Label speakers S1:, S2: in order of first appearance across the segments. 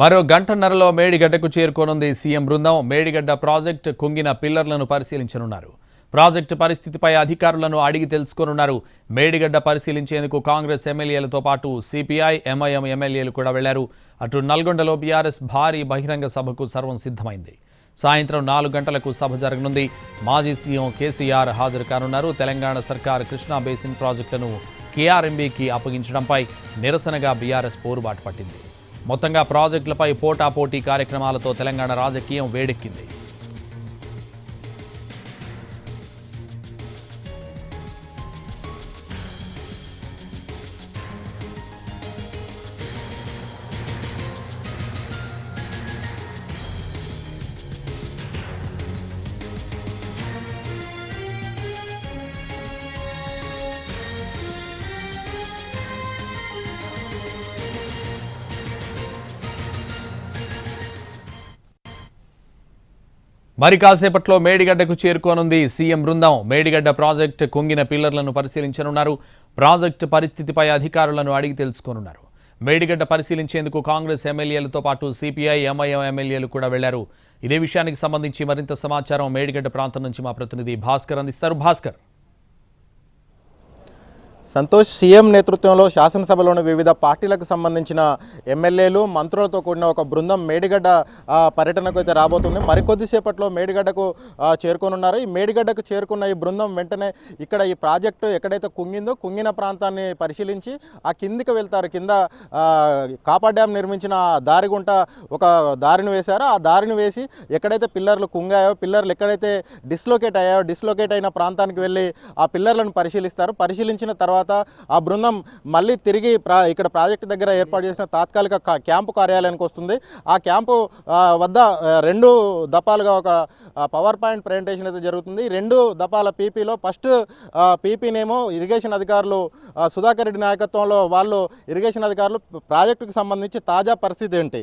S1: మరో గంటన్నరలో మేడిగడ్డకు చేరుకోనుంది సీఎం బృందం. మేడిగడ్డ ప్రాజెక్టు కుంగిన పిల్లర్లను పరిశీలించనున్నారు. ప్రాజెక్టు పరిస్థితిపై అధికారులను అడిగి తెలుసుకోనున్నారు. మేడిగడ్డ పరిశీలించేందుకు కాంగ్రెస్ ఎమ్మెల్యేలతో పాటు సిపిఐ ఎంఐఎం ఎమ్మెల్యేలు కూడా వెళ్ళారు. అటు నల్గొండలో బీఆర్ఎస్ భారీ బహిరంగ సభకు సర్వం సిద్ధమైంది. సాయంత్రం నాలుగు గంటలకు సభ జరగనుంది. మాజీ సీఎం కేసీఆర్ హాజరు కానున్నారు. తెలంగాణ సర్కార్ కృష్ణా బేసిన్ ప్రాజెక్టును కేఆర్ఎంబీకి అప్పగించడంపై నిరసనగా బీఆర్ఎస్ పోరుబాటు పట్టింది. మొత్తంగా ప్రాజెక్టులపై పోటాపోటీ కార్యక్రమాలతో తెలంగాణ రాజకీయం వేడెక్కింది. మరి కాసేపట్లో మేడిగడ్డకు చేరుకోనుంది సీఎం బృందం. మేడిగడ్డ ప్రాజెక్టు కుంగిన పిల్లర్లను పరిశీలించనున్నారు. ప్రాజెక్టు పరిస్థితిపై అధికారులను అడిగి తెలుసుకోనున్నారు. మేడిగడ్డ పరిశీలించేందుకు కాంగ్రెస్ ఎమ్మెల్యేలతో పాటు సిపిఐ ఎంఐఎం ఎమ్మెల్యేలు కూడా వెళ్ళారు. ఇదే విషయానికి సంబంధించి మరింత సమాచారం మేడిగడ్డ ప్రాంతం నుంచి మా ప్రతినిధి భాస్కర్ అందిస్తారు. భాస్కర్.
S2: సంతోష్ సీఎం నేతృత్వంలో శాసనసభలోని వివిధ పార్టీలకు సంబంధించిన ఎమ్మెల్యేలు మంత్రులతో కూడిన ఒక బృందం మేడిగడ్డ పర్యటనకు అయితే రాబోతుంది. మరికొద్దిసేపట్లో మేడిగడ్డకు చేరుకోనున్నారు. ఈ మేడిగడ్డకు చేరుకున్న ఈ బృందం వెంటనే ఇక్కడ ఈ ప్రాజెక్టు ఎక్కడైతే కుంగిందో కుంగిన ప్రాంతాన్ని పరిశీలించి ఆ కిందికి వెళ్తారు. కింద ఆ, కాపర్ డ్యామ్ నిర్మించిన ఆ దారి గుంట ఒక దారిని వేశారో. ఆ దారిని వేసి ఎక్కడైతే పిల్లర్లు కుంగాయో పిల్లర్లు ఎక్కడైతే డిస్లోకేట్ అయ్యాయో డిస్లోకేట్ అయిన ప్రాంతానికి వెళ్ళి ఆ పిల్లర్లను పరిశీలిస్తారు. పరిశీలించిన తర్వాత ఆ బృందం మళ్ళీ తిరిగి ప్రా ఇక్కడ ప్రాజెక్టు దగ్గర ఏర్పాటు చేసిన తాత్కాలిక క్యాంపు కార్యాలయానికి వస్తుంది. ఆ క్యాంపు వద్ద రెండు దపాలుగా ఒక పవర్ పాయింట్ ప్రజెంటేషన్ అయితే జరుగుతుంది. రెండు దపాల పీపీలో ఫస్ట్ పీపీనేమో ఇరిగేషన్ అధికారులు సుధాకర్ రెడ్డి నాయకత్వంలో వాళ్ళు ఇరిగేషన్ అధికారులు ప్రాజెక్టుకు సంబంధించి తాజా పరిస్థితి ఏంటి?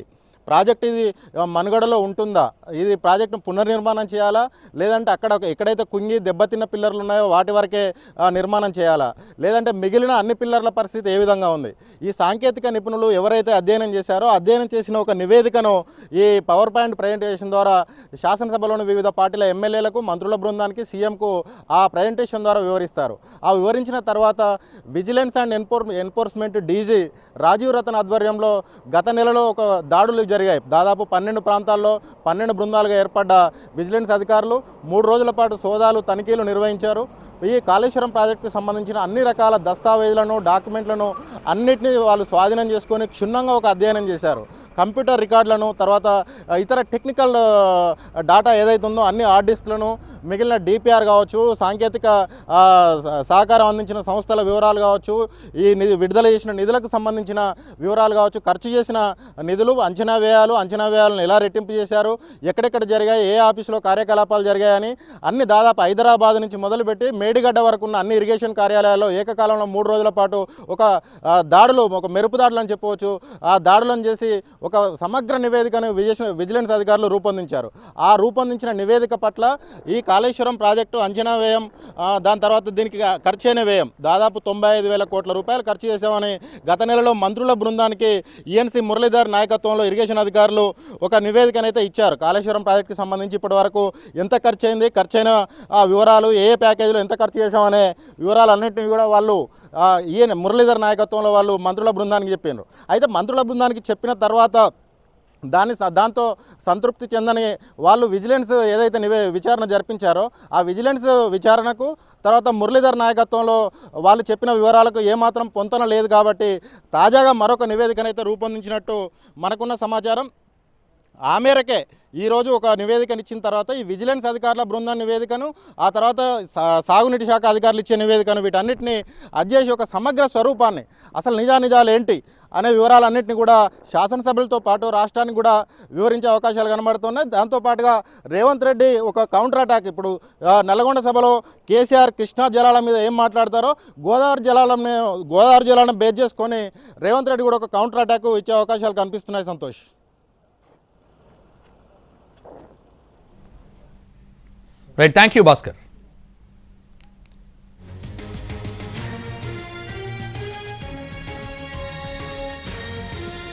S2: ప్రాజెక్ట్ ఇది మనుగడలో ఉంటుందా? ఇది ప్రాజెక్టును పునర్నిర్మాణం చేయాలా? లేదంటే అక్కడ ఒక- ఎక్కడైతే కుంగి దెబ్బతిన్న పిల్లర్లు ఉన్నాయో వాటి వరకే నిర్మాణం చేయాలా? లేదంటే మిగిలిన అన్ని పిల్లర్ల పరిస్థితి ఏ విధంగా ఉంది? ఈ సాంకేతిక నిపుణులు ఎవరైతే అధ్యయనం చేశారో అధ్యయనం చేసిన ఒక నివేదికను ఈ పవర్ పాయింట్ ప్రజెంటేషన్ ద్వారా శాసనసభలోని వివిధ పార్టీల ఎమ్మెల్యేలకు మంత్రుల బృందానికి సీఎంకు ఆ ప్రజెంటేషన్ ద్వారా వివరిస్తారు. ఆ వివరించిన తర్వాత విజిలెన్స్ అండ్ ఎన్ఫోర్ ఎన్ఫోర్స్మెంట్ డీజీ రాజీవ్ రతన్ ఆధ్వర్యంలో గత నెలలో ఒక దాడులు జరిగాయి. దాదాపు పన్నెండు ప్రాంతాల్లో పన్నెండు బృందాలుగా ఏర్పడ్డ విజిలెన్స్ అధికారులు మూడు రోజుల పాటు సోదాలు తనిఖీలు నిర్వహించారు. ఈ కాళేశ్వరం ప్రాజెక్టుకు సంబంధించిన అన్ని రకాల దస్తావేజులను డాక్యుమెంట్లను అన్నిటినీ వాళ్ళు స్వాధీనం చేసుకొని క్షుణ్ణంగా ఒక అధ్యయనం చేశారు. కంప్యూటర్ రికార్డులను తర్వాత ఇతర టెక్నికల్ డాటా ఏదైతే ఉందో అన్ని హార్డ్ డిస్క్లను మిగిలిన డిపిఆర్ కావచ్చు సాంకేతిక సహకారం అందించిన సంస్థల వివరాలు కావచ్చు ఈ నిధి విడుదల చేసిన నిధులకు సంబంధించిన వివరాలు కావచ్చు ఖర్చు చేసిన నిధులు అంచనా వ్యయాలు అంచనా వ్యయాలను ఎలా రెట్టింపు చేశారు ఎక్కడెక్కడ జరిగాయి ఏ ఆఫీసులో కార్యకలాపాలు జరిగాయని అన్ని దాదాపు హైదరాబాద్ నుంచి మొదలుపెట్టి మేడిగడ్డ వరకు ఉన్న అన్ని ఇరిగేషన్ కార్యాలయాల్లో ఏకకాలంలో మూడు రోజుల పాటు ఒక దాడులు ఒక మెరుపు దాడులు అని చెప్పవచ్చు. ఆ దాడులను చేసి ఒక సమగ్ర నివేదికను విజిలెన్స్ విజిలెన్స్ అధికారులు రూపొందించారు. ఆ రూపొందించిన నివేదిక పట్ల ఈ కాళేశ్వరం ప్రాజెక్టు అంచనా వ్యయం దాని తర్వాత దీనికి ఖర్చు అయిన వ్యయం దాదాపు తొంభై ఐదు వేల కోట్ల రూపాయలు ఖర్చు చేశామని గత నెలలో మంత్రుల బృందానికి ఈఎన్సీ మురళీధర్ నాయకత్వంలో ఇరిగేషన్ అధికారులు ఒక నివేదికనైతే ఇచ్చారు. కాళేశ్వరం ప్రాజెక్టుకి సంబంధించి ఇప్పటి వరకు ఎంత ఖర్చు అయింది ఖర్చు అయిన ఆ, వివరాలు ఏ ఏ ప్యాకేజీలో ఎంత ఖర్చు చేశామనే వివరాలన్నింటినీ కూడా వాళ్ళు ఈయన మురళీధర్ నాయకత్వంలో వాళ్ళు మంత్రుల బృందానికి చెప్పారు అయితే మంత్రుల బృందానికి చెప్పిన తర్వాత దాని స- దాంతో సంతృప్తి చెందని వాళ్ళు విజిలెన్స్ ఏదైతే నివే విచారణ జరిపించారో ఆ విజిలెన్స్ విచారణకు తర్వాత మురళీధర్ నాయకత్వంలో వాళ్ళు చెప్పిన వివరాలకు ఏమాత్రం పొంతన లేదు కాబట్టి తాజాగా మరొక నివేదికనైతే రూపొందించినట్టు మనకున్న సమాచారం. ఆ మేరకే ఈరోజు ఒక నివేదికను ఇచ్చిన తర్వాత ఈ విజిలెన్స్ అధికారుల బృందం నివేదికను ఆ తర్వాత సా- సాగునీటి శాఖ అధికారులు ఇచ్చే నివేదికను వీటన్నిటిని అధ్యేసి ఒక సమగ్ర స్వరూపాన్ని అసలు నిజానిజాలు ఏంటి అనే వివరాలన్నింటినీ కూడా శాసనసభలతో పాటు రాష్ట్రానికి కూడా వివరించే అవకాశాలు కనబడుతున్నాయి. దాంతోపాటుగా రేవంత్ రెడ్డి ఒక కౌంటర్ అటాక్ ఇప్పుడు నల్గొండ సభలో కేసీఆర్ కృష్ణా జలాల మీద ఏం మాట్లాడతారో గోదావరి జలాలను గోదావరి జలాలను బేస్ చేసుకొని రేవంత్ రెడ్డి కూడా ఒక కౌంటర్ అటాక్ ఇచ్చే అవకాశాలు కనిపిస్తున్నాయి Santosh.
S1: Right. Thank you, Bhaskar.